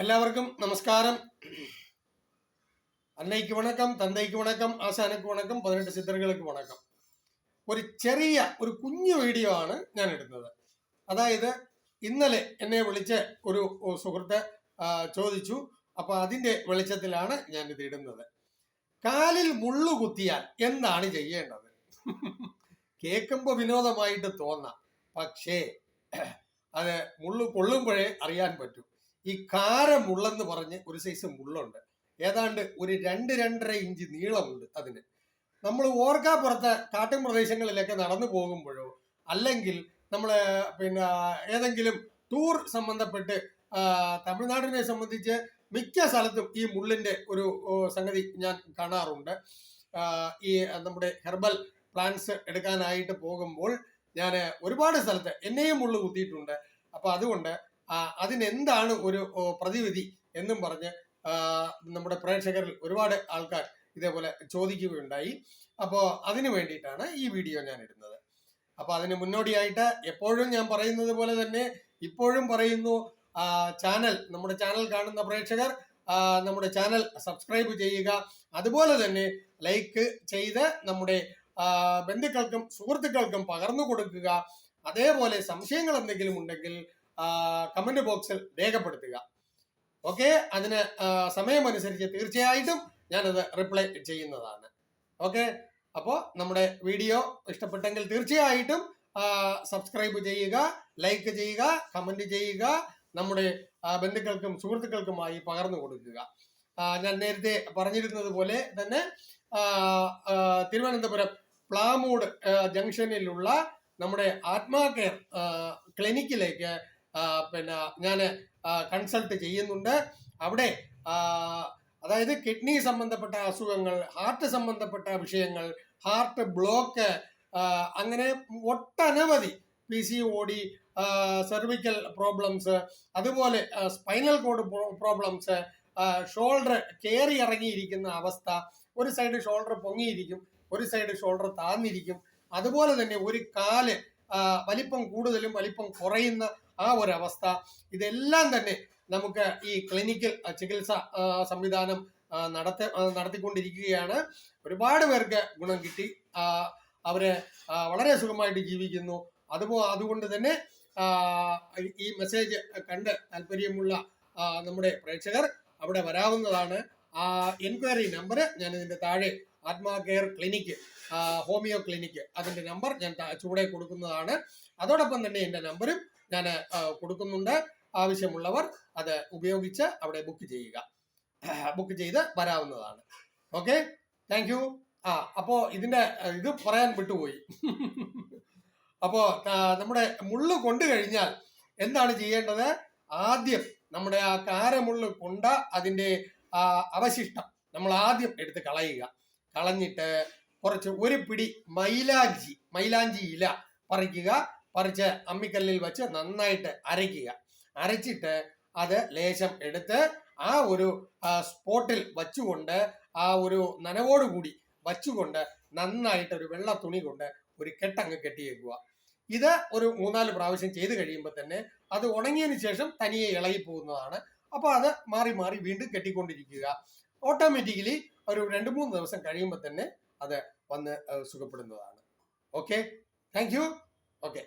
എല്ലാവർക്കും നമസ്കാരം. അന്നയ്ക്ക് വണക്കം തന്തയ്ക്ക് വണക്കം ആശാനക്ക് വണക്കം പതിനെട്ട് ചിത്രങ്ങൾക്ക് വണക്കം. ഒരു ചെറിയ ഒരു കുഞ്ഞു വീഡിയോ ആണ് ഞാൻ എടുത്തത് അതായത് ഇന്നലെ എന്നെ വിളിച്ച് ഒരു സുഹൃത്ത് ചോദിച്ചു. അപ്പോൾ അതിന്റെ വെളിച്ചത്തിലാണ് ഞാൻ ഇത് ഇടുന്നത്. കാലിൽ മുള്ളു കുത്തിയാൽ എന്താണ് ചെയ്യേണ്ടത്? കേൾക്കുമ്പോൾ വിനോദമായിട്ട് തോന്നാം. പക്ഷേ അത് മുള്ളു കൊള്ളുമ്പോഴേ അറിയാൻ പറ്റൂ. ഈ കാര മുള്ളെന്ന് പറഞ്ഞ് ഒരു സൈസ് മുള്ളുണ്ട്. ഏതാണ്ട് ഒരു രണ്ട് രണ്ടര ഇഞ്ച് നീളമുണ്ട് അതിന്. നമ്മൾ ഓർക്കാപ്പുറത്ത് കാട്ടും പ്രദേശങ്ങളിലൊക്കെ നടന്നു പോകുമ്പോഴോ അല്ലെങ്കിൽ നമ്മൾ പിന്നെ ഏതെങ്കിലും ടൂർ സംബന്ധപ്പെട്ട് തമിഴ്നാടിനെ സംബന്ധിച്ച് മിക്ക സ്ഥലത്തും ഈ മുള്ളിന്റെ ഒരു സംഗതി ഞാൻ കാണാറുണ്ട്. ഈ നമ്മുടെ ഹെർബൽ പ്ലാന്റ്സ് എടുക്കാനായിട്ട് പോകുമ്പോൾ ഞാൻ ഒരുപാട് സ്ഥലത്ത് എന്നെയും മുള്ളു കുത്തിയിട്ടുണ്ട്. അപ്പോൾ അതുകൊണ്ട് അതിനെന്താണ് ഒരു പ്രതിവിധി എന്നും പറഞ്ഞ് നമ്മുടെ പ്രേക്ഷകരിൽ ഒരുപാട് ആൾക്കാർ ഇതേപോലെ ചോദിക്കുകയുണ്ടായി. അപ്പോൾ അതിനു വേണ്ടിയിട്ടാണ് ഈ വീഡിയോ ഞാൻ ഇടുന്നത് അപ്പോൾ അതിന് മുന്നോടിയായിട്ട് എപ്പോഴും ഞാൻ പറയുന്നത് പോലെ തന്നെ ഇപ്പോഴും പറയുന്നു ചാനൽ നമ്മുടെ ചാനൽ കാണുന്ന പ്രേക്ഷകർ നമ്മുടെ ചാനൽ സബ്സ്ക്രൈബ് ചെയ്യുക. അതുപോലെ തന്നെ ലൈക്ക് ചെയ്ത് നമ്മുടെ ബന്ധുക്കൾക്കും സുഹൃത്തുക്കൾക്കും പകർന്നു കൊടുക്കുക. അതേപോലെ സംശയങ്ങൾ എന്തെങ്കിലും ഉണ്ടെങ്കിൽ കമന്റ് ബോക്സിൽ രേഖപ്പെടുത്തുക. ഓക്കെ അതിന് സമയമനുസരിച്ച് തീർച്ചയായിട്ടും ഞാനത് റിപ്ലൈ ചെയ്യുന്നതാണ്. ഓക്കെ അപ്പോൾ നമ്മുടെ വീഡിയോ ഇഷ്ടപ്പെട്ടെങ്കിൽ തീർച്ചയായിട്ടും സബ്സ്ക്രൈബ് ചെയ്യുക ലൈക്ക് ചെയ്യുക കമന്റ് ചെയ്യുക നമ്മുടെ ബന്ധുക്കൾക്കും സുഹൃത്തുക്കൾക്കുമായി പകർന്നു കൊടുക്കുക. ഞാൻ നേരത്തെ പറഞ്ഞിരുന്നത് പോലെ തന്നെ തിരുവനന്തപുരം പ്ലാമൂഡ് ജംഗ്ഷനിലുള്ള നമ്മുടെ ആത്മാ കെയർ ക്ലിനിക്കിലേക്ക് പിന്നെ ഞാൻ കൺസൾട്ട് ചെയ്യുന്നുണ്ട്. അവിടെ അതായത് കിഡ്നി സംബന്ധപ്പെട്ട അസുഖങ്ങൾ ഹാർട്ട് സംബന്ധപ്പെട്ട വിഷയങ്ങൾ ഹാർട്ട് ബ്ലോക്ക് അങ്ങനെ ഒട്ടനവധി P C O D cervical problems അതുപോലെ സ്പൈനൽ കോഡ് പ്രോബ്ലംസ് ഷോൾഡർ കയറി ഇറങ്ങിയിരിക്കുന്ന അവസ്ഥ ഒരു സൈഡ് ഷോൾഡർ പൊങ്ങിയിരിക്കും ഒരു സൈഡ് ഷോൾഡർ താന്നിരിക്കും. അതുപോലെ തന്നെ ഒരു കാൽ വലിപ്പം കൂടുതലും വലിപ്പം കുറയുന്ന ആ ഒരു അവസ്ഥ ഇതെല്ലാം തന്നെ നമുക്ക് ഈ ക്ലിനിക്കൽ ചികിത്സ സംവിധാനം നടത്തി നടത്തിക്കൊണ്ടിരിക്കുകയാണ്. ഒരുപാട് പേർക്ക് ഗുണം കിട്ടി. അവർ വളരെ സുഖമായിട്ട് ജീവിക്കുന്നു. അതുപോ അതുകൊണ്ട് തന്നെ ഈ മെസ്സേജ് കണ്ട് താല്പര്യമുള്ള നമ്മുടെ പ്രേക്ഷകർ അവിടെ വരാവുന്നതാണ്. ആ എൻക്വയറി നമ്പർ ഞാൻ ഇതിന്റെ താഴെ Atma care clinic homeo clinic അതിന്റെ നമ്പർ ഞാൻ ചൂടെ കൊടുക്കുന്നതാണ്. അതോടൊപ്പം തന്നെ എന്റെ നമ്പറും ഞാൻ കൊടുക്കുന്നുണ്ട്. ആവശ്യമുള്ളവർ അത് ഉപയോഗിച്ച് അവിടെ ബുക്ക് ചെയ്യുക. ബുക്ക് ചെയ്ത് വരാവുന്നതാണ്. ഓക്കെ താങ്ക് യു ആ അപ്പോ ഇതിന്റെ ഇത് പറയാൻ വിട്ടുപോയി. അപ്പോ നമ്മുടെ മുള്ളു കൊണ്ടു കഴിഞ്ഞാൽ എന്താണ് ചെയ്യേണ്ടത്? ആദ്യം നമ്മുടെ ആ കാരമുള്ളു കൊണ്ട അതിന്റെ ആ അവശിഷ്ടം നമ്മൾ ആദ്യം എടുത്ത് കളയുക. കളഞ്ഞിട്ട് കുറച്ച് ഒരു പിടി മൈലാഞ്ചി മൈലാഞ്ചി ഇല പറിക്കുക. പറിച്ച് അമ്മിക്കല്ലിൽ വെച്ച് നന്നായിട്ട് അരയ്ക്കുക. അരച്ചിട്ട് അത് ലേശം എടുത്ത് ആ ഒരു സ്പോട്ടിൽ വച്ചുകൊണ്ട് ആ ഒരു നനവോടുകൂടി വച്ചുകൊണ്ട് നന്നായിട്ട് ഒരു വെള്ള തുണി കൊണ്ട് ഒരു കെട്ടങ്ങ് കെട്ടിയേക്കുക. ഇത് ഒരു മൂന്നാൽ പ്രാവശ്യം ചെയ്ത് കഴിയുമ്പോൾ തന്നെ അത് ഉണങ്ങിയതിന് ശേഷം തനിയെ ഇളകി പോകുന്നതാണ് അപ്പോൾ അത് മാറി മാറി വീണ്ടും കെട്ടിക്കൊണ്ടിരിക്കുക. ഓട്ടോമാറ്റിക്കലി ഒരു രണ്ട് മൂന്ന് ദിവസം കഴിയുമ്പോൾ തന്നെ അത് വന്ന് സുഖപ്പെടുന്നതാണ്. Okay thank you okay